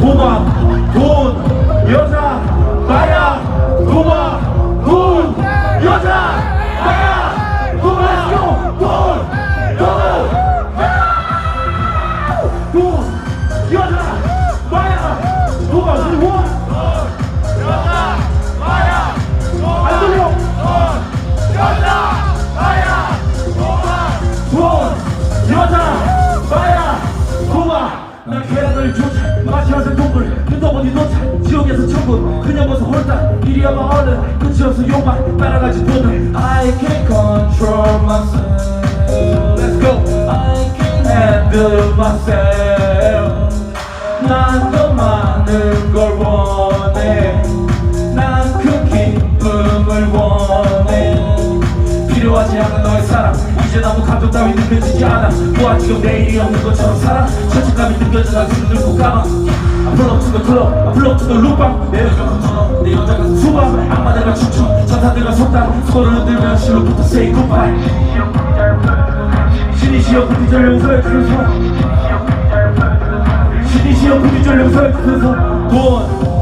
도박, 돈, 여자, 마약, 도박, 돈, 여자, 마약, 도박, 돈, 여자, 마약, 도박, 우리 원, 안 들려, 돈, 여자, 마약, 도박. 난 계란을 조차 마시면서 동물 끝어보니 노차 지옥에서 천국. 그냥 벗어 홀딱. 이리야마 얼른. 끝이 없어 욕만 따라가지 돈을. I can control myself. Let's go. I can handle myself. 난 더 많은 걸 원해 이제 아무 감정 따위 느껴지지 않아. 뭐야 지금 내일이 없는 것처럼 살아. 죄책감이 느껴져 난 눈을 꼭 감아. I pull up to the 룩방. 내 여자가 훔쳐너 내 여자가 수박. 악마들과 춤춰 천사들과 속담. 손을 흔들며 실로부터 say goodbye. 신이 시여 부디절 용서의 큰 손. 신이 시여 부디절 큰 손. 돈.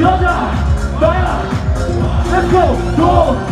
여자, go. 돈, 여